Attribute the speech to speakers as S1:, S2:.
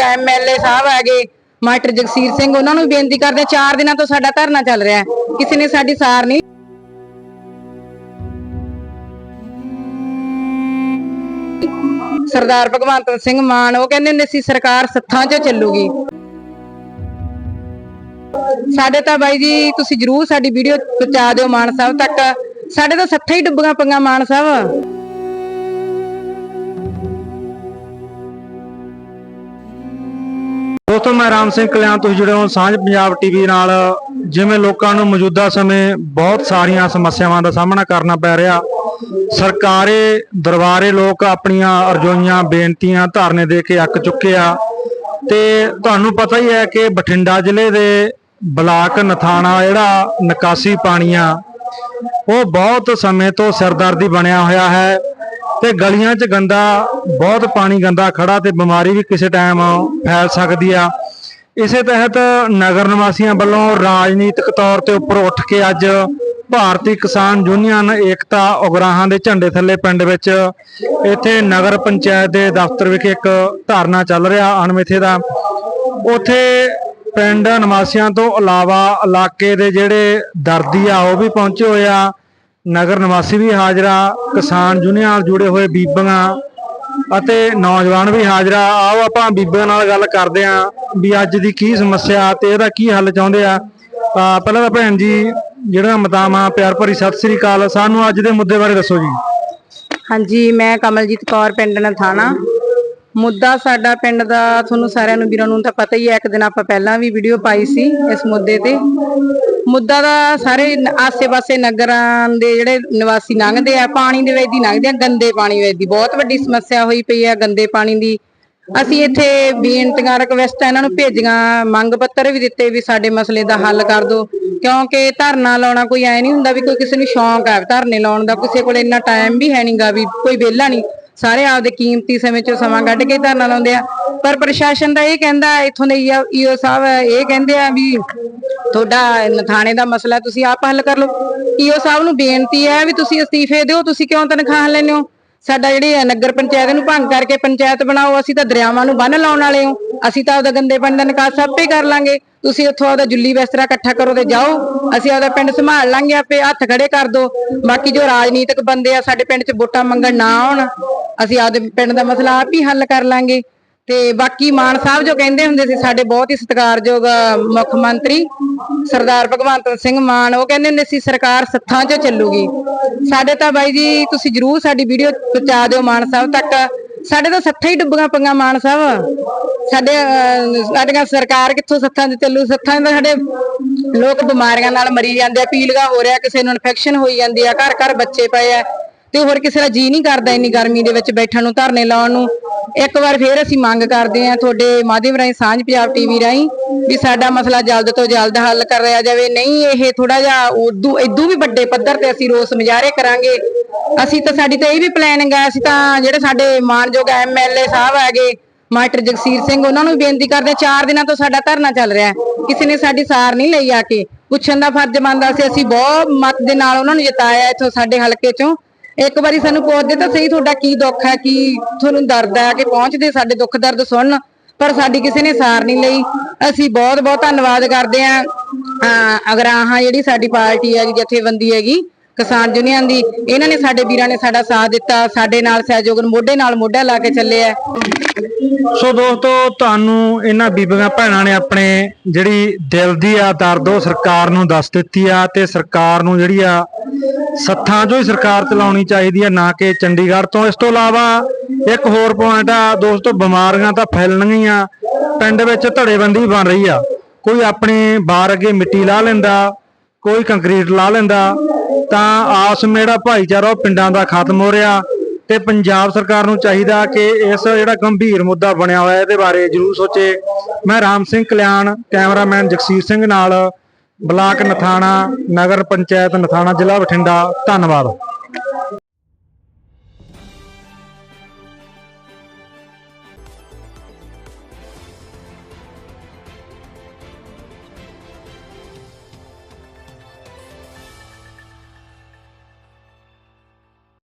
S1: ਮਾਨਯੋਗ ਐਮਐਲਏ ਸਾਹਿਬ ਹੈਗੇ, ਮਾਸਟਰ ਜਗਸੀਰ ਸਿੰਘ, ਉਹਨਾਂ ਨੂੰ ਬੇਨਤੀ ਕਰਦੇ ਚਾਰ ਦਿਨਾਂ ਤੋਂ ਸਾਡਾ ਧਰਨਾ ਚੱਲ ਰਿਹਾ ਹੈ। ਕਿਸੇ ਨੇ ਸਾਡੀ ਸਾਰ ਨਹੀਂ ਸਰਦਾਰ ਭਗਵੰਤ ਸਿੰਘ ਮਾਨ, ਉਹ ਕਹਿੰਦੇ ਹੁੰਦੇ ਸੀ, ਸਰਕਾਰ ਸੱਥਾਂ 'ਚ ਚੱਲੂਗੀ। ਸਾਡੇ ਤਾਂ ਬਾਈ ਜੀ, ਤੁਸੀਂ ਜਰੂਰ ਸਾਡੀ ਵੀਡੀਓ ਪਹੁੰਚਾ ਦਿਓ ਮਾਨ ਸਾਹਿਬ ਤੱਕ। ਸਾਡੇ ਤਾਂ ਸੱਥਾਂ ਹੀ ਡੁੱਬੀਆਂ ਪਈਆਂ ਮਾਨ ਸਾਹਿਬ।
S2: ਦੋਸਤੋ, ਮੈਂ ਰਾਮ ਸਿੰਘ ਕਲਿਆਣ, ਤੁਸੀਂ ਜੁੜੇ ਹੋ ਸਾਂਝ ਪੰਜਾਬ ਟੀਵੀ ਨਾਲ। ਜਿਵੇਂ ਲੋਕਾਂ ਨੂੰ ਮੌਜੂਦਾ ਸਮੇਂ ਬਹੁਤ ਸਾਰੀਆਂ ਸਮੱਸਿਆਵਾਂ ਦਾ ਸਾਹਮਣਾ ਕਰਨਾ ਪੈ ਰਿਹਾ, ਸਰਕਾਰੇ ਦਰਬਾਰੇ ਲੋਕ ਆਪਣੀਆਂ ਅਰਜ਼ੋਈਆਂ, ਬੇਨਤੀਆਂ ਧਰਨੇ ਦੇ ਕੇ ਅੱਕ ਚੁੱਕੇ ਆ। ਤੇ ਤੁਹਾਨੂੰ ਪਤਾ ਹੀ ਹੈ ਕਿ ਬਠਿੰਡਾ ਜ਼ਿਲ੍ਹੇ ਦੇ ਬਲਾਕ ਨਥਾਣਾ, ਜਿਹੜਾ ਨਿਕਾਸੀ ਪਾਣੀ ਆ, ਉਹ ਬਹੁਤ ਸਮੇਂ ਤੋਂ ਸਿਰਦਰਦੀ ਬਣਿਆ ਹੋਇਆ ਹੈ। ਤੇ ਗਲੀਆਂ 'ਚ ਗੰਦਾ, ਬਹੁਤ ਪਾਣੀ ਗੰਦਾ ਖੜਾ ਤੇ ਬਿਮਾਰੀ ਵੀ ਕਿਸੇ ਟਾਈਮ ਫੈਲ ਸਕਦੀ ਆ। ਇਸੇ ਤਹਿਤ ਨਗਰ ਨਿਵਾਸੀਆਂ ਵੱਲੋਂ ਰਾਜਨੀਤਿਕ ਤੌਰ ਤੇ ਉੱਪਰ ਉੱਠ ਕੇ ਅੱਜ ਭਾਰਤੀ ਕਿਸਾਨ ਯੂਨੀਅਨ ਏਕਤਾ ਉਗਰਾਹਾਂ ਦੇ ਝੰਡੇ ਥੱਲੇ ਪਿੰਡ ਵਿੱਚ ਇੱਥੇ ਨਗਰ ਪੰਚਾਇਤ ਦੇ ਦਫ਼ਤਰ ਵਿਖੇ ਇੱਕ ਧਰਨਾ ਚੱਲ ਰਿਹਾ ਅਣਮਿੱਥੇ ਦਾ। ਉੱਥੇ ਪਿੰਡ ਨਿਵਾਸੀਆਂ ਤੋਂ ਇਲਾਵਾ ਇਲਾਕੇ ਦੇ ਜਿਹੜੇ ਦਰਦੀ ਆ ਉਹ ਵੀ ਪਹੁੰਚੇ ਹੋਏ ਆ। ਨਗਰ ਨਿਵਾਸੀ ਵੀ ਹਾਜ਼ਰਾ ਕਿਸਾਨ ਯੂਨੀਅਨ ਨਾਲ ਜੁੜੇ ਹੋਏ ਬੀਬੀਆਂ ਅਤੇ ਨੌਜਵਾਨ ਵੀ ਹਾਜ਼ਰਾ ਆਓ ਆਪਾਂ ਬੀਬੀਆਂ ਨਾਲ ਗੱਲ ਕਰਦੇ ਆਂ ਵੀ ਅੱਜ ਦੀ ਕੀ ਸਮੱਸਿਆ ਤੇ ਇਹਦਾ ਕੀ ਹੱਲ ਚਾਹੁੰਦੇ ਆ। ਪਹਿਲਾਂ ਤਾਂ ਭੈਣ ਜੀ ਜਿਹੜਾ ਮਤਾਮਾ ਪਿਆਰ ਭਰੀ ਸਤਿ ਸ੍ਰੀ ਅਕਾਲ। ਸਾਨੂੰ ਅੱਜ ਦੇ ਮੁੱਦੇ ਬਾਰੇ ਦੱਸੋ ਜੀ।
S1: ਹਾਂਜੀ, ਮੈਂ ਕਮਲਜੀਤ ਕੌਰ, ਪਿੰਡ ਨਥਾਣਾ ਮੁੱਦਾ ਸਾਡਾ ਪਿੰਡ ਦਾ ਤੁਹਾਨੂੰ ਸਾਰਿਆਂ ਨੂੰ ਵੀਰਾਂ ਨੂੰ ਤਾਂ ਪਤਾ ਹੀ ਹੈ, ਇੱਕ ਦਿਨ ਆਪਾਂ ਪਹਿਲਾਂ ਵੀ ਵੀਡੀਓ ਪਾਈ ਸੀ ਇਸ ਮੁੱਦੇ ਤੇ। ਮੁੱਦਾ ਦਾ ਸਾਰੇ ਆਸੇ-ਪਾਸੇ ਨਗਰਾਂ ਦੇ ਜਿਹੜੇ ਨਿਵਾਸੀ ਲੰਘਦੇ ਆ, ਪਾਣੀ ਦੇ ਵਿੱਚ ਦੀ ਲੰਘਦੇ ਆ, ਗੰਦੇ ਪਾਣੀ ਵਿੱਚ ਦੀ ਬਹੁਤ ਵੱਡੀ ਸਮੱਸਿਆ ਹੋਈ ਪਈ ਆ ਗੰਦੇ ਪਾਣੀ ਦੀ। ਅਸੀਂ ਇੱਥੇ ਬੇਨਤੀਆਂ ਰਿਕਵੈਸਟ ਇਹਨਾਂ ਨੂੰ ਭੇਜੀਆਂ, ਮੰਗ ਪੱਤਰ ਵੀ ਦਿੱਤੇ ਵੀ ਸਾਡੇ ਮਸਲੇ ਦਾ ਹੱਲ ਕਰ ਦਿਓ। ਕਿਉਂਕਿ ਧਰਨਾ ਲਾਉਣਾ ਕੋਈ ਐ ਨਹੀਂ ਹੁੰਦਾ ਵੀ ਕੋਈ ਕਿਸੇ ਨੂੰ ਸ਼ੌਂਕ ਆ, ਧਰਨੇ ਲਾਉਣ ਦਾ, ਕਿਸੇ ਕੋਲ ਇੰਨਾ ਟਾਈਮ ਵੀ ਹੈ ਨਹੀਂਗਾ ਵੀ ਕੋਈ ਵਿਹਲਾ ਨਹੀਂ। ਸਾਰੇ ਆਪਦੇ ਕੀਮਤੀ ਸਮੇਂ ਚੋਂ ਸਮਾਂ ਕੱਢ ਕੇ ਧਰਨਾ ਲਾਉਂਦੇ ਆ। ਪਰ ਪ੍ਰਸ਼ਾਸਨ ਦਾ ਇਹ ਕਹਿੰਦਾ, ਇੱਥੋਂ ਦੇ ਈਓ ਸਾਹਿਬ ਇਹ ਕਹਿੰਦੇ ਆ ਵੀ ਤੁਹਾਡਾ ਨਥਾਣੇ ਦਾ ਮਸਲਾ ਤੁਸੀਂ ਆਪ ਹੱਲ ਕਰ ਲਓ। ਈਓ ਸਾਹਿਬ ਨੂੰ ਬੇਨਤੀ ਹੈ ਵੀ ਤੁਸੀਂ ਅਸਤੀਫੇ ਦਿਓ, ਤੁਸੀਂ ਕਿਉਂ ਤਨਖਾਹ ਲੈਂਦੇ ਹੋ? ਸਾਡਾ ਜਿਹੜੀ ਨਗਰ ਪੰਚਾਇਤ ਨੂੰ ਭੰਗ ਕਰਕੇ ਪੰਚਾਇਤ ਬਣਾਓ, ਅਸੀਂ ਤਾਂ ਦਰਿਆਵਾਂ ਨੂੰ ਬੰਨ ਲਾਉਣ ਵਾਲੇ ਹਾਂ। ਅਸੀਂ ਤਾਂ ਆਪਦਾ ਗੰਦੇ ਦਾ ਨਿਕਾਸ ਆਪੇ ਕਰ ਲਾਂਗੇ। ਤੁਸੀਂ ਉੱਥੋਂ ਆਪਦਾ ਜੁੱਲੀ ਬਿਸਤਰਾ ਇਕੱਠਾ ਕਰੋ ਤੇ ਜਾਓ। ਅਸੀਂ ਆਪਦਾ ਪਿੰਡ ਸੰਭਾਲ ਲਾਂਗੇ, ਆਪੇ ਹੱਥ ਖੜੇ ਕਰ ਦੋ। ਬਾਕੀ ਜੋ ਰਾਜਨੀਤਿਕ ਬੰਦੇ ਆ, ਸਾਡੇ ਪਿੰਡ 'ਚ ਵੋਟਾਂ ਮੰਗਣ ਨਾ ਆਉਣ, ਅਸੀਂ ਆਪਦੇ ਪਿੰਡ ਦਾ ਮਸਲਾ ਆਪ ਹੀ ਹੱਲ ਕਰ ਲਾਂਗੇ। ਤੇ ਬਾਕੀ ਮਾਨ ਸਾਹਿਬ ਜੋ ਕਹਿੰਦੇ ਹੁੰਦੇ ਸੀ, ਸਾਡੇ ਬਹੁਤ ਹੀ ਸਤਿਕਾਰਯੋਗ ਮੁੱਖ ਮੰਤਰੀ ਸਰਦਾਰ ਭਗਵੰਤ ਸਿੰਘ ਮਾਨ, ਉਹ ਕਹਿੰਦੇ ਹੁੰਦੇ ਸੀ, ਸਰਕਾਰ ਸੱਥਾਂ 'ਚ ਚੱਲੂਗੀ। ਸਾਡੇ ਤਾਂ ਬਾਈ ਜੀ, ਤੁਸੀਂ ਜਰੂਰ ਸਾਡੀ ਵੀਡੀਓ ਪਹੁੰਚਾ ਦਿਓ ਮਾਨ ਸਾਹਿਬ ਤੱਕ। ਸਾਡੇ ਤਾਂ ਸੱਥਾਂ ਹੀ ਡੁੱਬੀਆਂ ਪਈਆਂ ਮਾਨ ਸਾਹਿਬ। ਸਾਡੇ ਸਾਡੀਆਂ ਸਰਕਾਰ ਕਿੱਥੋਂ ਸੱਥਾਂ 'ਚ ਚੱਲੂ? ਸੱਥਾਂ 'ਚ ਸਾਡੇ ਲੋਕ ਬਿਮਾਰੀਆਂ ਨਾਲ ਮਰੀ ਜਾਂਦੇ ਆ, ਪੀਲੀਆ ਹੋ ਰਿਹਾ, ਕਿਸੇ ਨੂੰ ਇਨਫੈਕਸ਼ਨ ਹੋਈ ਜਾਂਦੀ ਆ, ਘਰ ਘਰ ਬੱਚੇ ਪਏ ਆ। ਤੇ ਹੋਰ ਕਿਸੇ ਦਾ ਜੀ ਨਹੀਂ ਕਰਦਾ ਇੰਨੀ ਗਰਮੀ ਦੇ ਵਿੱਚ ਬੈਠਣ ਨੂੰ, ਧਰਨੇ ਲਾਉਣ ਨੂੰ। ਇੱਕ ਵਾਰ ਫੇਰ ਅਸੀਂ ਮੰਗ ਕਰਦੇ ਹਾਂ ਤੁਹਾਡੇ ਮਾਧਿਅਮ ਰਾਹੀਂ, ਸਾਂਝ ਪੰਜਾਬ ਟੀਵੀ ਰਾਹੀਂ, ਵੀ ਸਾਡਾ ਮਸਲਾ ਜਲਦ ਤੋਂ ਜਲਦ ਹੱਲ ਕਰਿਆ ਜਾਵੇ। ਨਹੀਂ, ਇਹ ਥੋੜਾ ਜਿਹਾ ਉਦੋਂ ਇਦੋਂ ਵੀ ਵੱਡੇ ਪੱਧਰ ਤੇ ਅਸੀਂ ਰੋਸ ਮੁਜ਼ਾਹਰੇ ਕਰਾਂਗੇ। ਅਸੀਂ ਤਾਂ ਸਾਡੀ ਤਾਂ ਇਹ ਵੀ ਪਲੈਨਿੰਗ ਹੈ ਅਸੀਂ ਤਾਂ ਜਿਹੜੇ ਸਾਡੇ ਮਾਨਯੋਗ ਐਮਐਲਏ ਸਾਹਿਬ ਹੈਗੇ, ਮਾਸਟਰ ਜਗਸੀਰ ਸਿੰਘ, ਉਹਨਾਂ ਨੂੰ ਬੇਨਤੀ ਕਰਦੇ ਚਾਰ ਦਿਨਾਂ ਤੋਂ ਸਾਡਾ ਧਰਨਾ ਚੱਲ ਰਿਹਾ ਕਿਸੇ ਨੇ ਸਾਡੀ ਸਾਰ ਨਹੀਂ ਲਈ ਆ ਕੇ। ਪੁੱਛਣ ਦਾ ਫਰਜ਼ ਬਣਦਾ ਸੀ, ਅਸੀਂ ਬਹੁਤ ਮਤ ਦੇ ਨਾਲ ਉਹਨਾਂ ਨੂੰ ਜਿਤਾਇਆ ਇੱਥੋਂ ਸਾਡੇ ਹਲਕੇ ਚੋਂ। ਇੱਕ ਵਾਰੀ ਸਾਨੂੰ ਪੁੱਛਦੇ ਤਾਂ ਸਹੀ ਤੁਹਾਡਾ ਕੀ ਦੁੱਖ ਹੈ, ਕੀ ਤੁਹਾਨੂੰ ਦਰਦ ਹੈ ਕਿ ਪਹੁੰਚਦੇ ਸਾਡੇ ਦੁੱਖ ਦਰਦ ਸੁਣਨ, ਪਰ ਸਾਡੀ ਕਿਸੇ ਨੇ ਸਾਰ ਨਹੀਂ ਲਈ। ਅਸੀਂ ਬਹੁਤ ਬਹੁਤ ਧੰਨਵਾਦ ਕਰਦੇ ਹਾਂ। ਅਹ ਅਗਰਾਹਾਂ ਜਿਹੜੀ ਸਾਡੀ ਪਾਰਟੀ ਹੈ ਜਥੇਬੰਦੀ ਹੈਗੀ ਕਿਸਾਨ ਯੂਨੀਅਨ ਦੀ, ਇਹਨਾਂ ਨੇ ਸਾਡੇ ਵੀਰਾਂ ਨੇ ਸਾਡਾ ਸਾਥ ਦਿੱਤਾ, ਸਾਡੇ ਨਾਲ ਸਹਿਯੋਗ ਮੋਢੇ ਨਾਲ ਮੋਢਾ ਲਾ ਕੇ ਚੱਲੇ ਆ।
S2: ਸੋ ਦੋਸਤੋ, ਤੁਹਾਨੂੰ ਇਹਨਾਂ ਬੀਬੀਆਂ ਭੈਣਾਂ ਨੇ ਆਪਣੇ ਜਿਹੜੀ ਦਿਲ ਦੀ ਆ ਦਰਦ ਉਹ ਸਰਕਾਰ ਨੂੰ ਦੱਸ ਦਿੱਤੀ ਆ ਤੇ ਸਰਕਾਰ ਨੂੰ ਜਿਹੜੀ ਆ ਸੱਥਾਂ 'ਚੋਂ ਹੀ ਸਰਕਾਰ ਚਲਾਉਣੀ ਚਾਹੀਦੀ ਆ, ਨਾ ਕਿ ਚੰਡੀਗੜ੍ਹ ਤੋਂ। ਇਸ ਤੋਂ ਇਲਾਵਾ ਇੱਕ ਹੋਰ ਪੁਆਇੰਟ ਆ, ਦੋਸਤੋ, ਬਿਮਾਰੀਆਂ ਤਾਂ ਫੈਲਣਗੀਆਂ, ਪਿੰਡ ਵਿੱਚ ਧੜੇਬੰਦੀ ਬਣ ਰਹੀ ਆ। ਕੋਈ ਆਪਣੇ ਬਾਹਰ ਅੱਗੇ ਮਿੱਟੀ ਲਾ ਲੈਂਦਾ, ਕੋਈ ਕੰਕਰੀਟ ਲਾ ਲੈਂਦਾ ਤਾਂ ਆਸ ਵਿੱਚ ਜਿਹੜਾ ਭਾਈਚਾਰਾ ਉਹ ਪਿੰਡਾਂ ਦਾ ਖਤਮ ਹੋ ਰਿਹਾ ਤੇ ਪੰਜਾਬ ਸਰਕਾਰ ਨੂੰ ਚਾਹੀਦਾ ਕਿ ਇਸ ਜਿਹੜਾ ਗੰਭੀਰ ਮੁੱਦਾ ਬਣਿਆ ਹੋਇਆ ਇਹਦੇ ਬਾਰੇ ਜ਼ਰੂਰ ਸੋਚੇ। ਮੈਂ ਰਾਮ ਸਿੰਘ ਕਲਿਆਣ, ਕੈਮਰਾਮੈਨ ਜਗਸੀਰ ਸਿੰਘ ਨਾਲ ਬਲਾਕ ਨਥਾਣਾ, ਨਗਰ ਪੰਚਾਇਤ ਨਥਾਣਾ, ਜ਼ਿਲ੍ਹਾ ਬਠਿੰਡਾ। ਧੰਨਵਾਦ।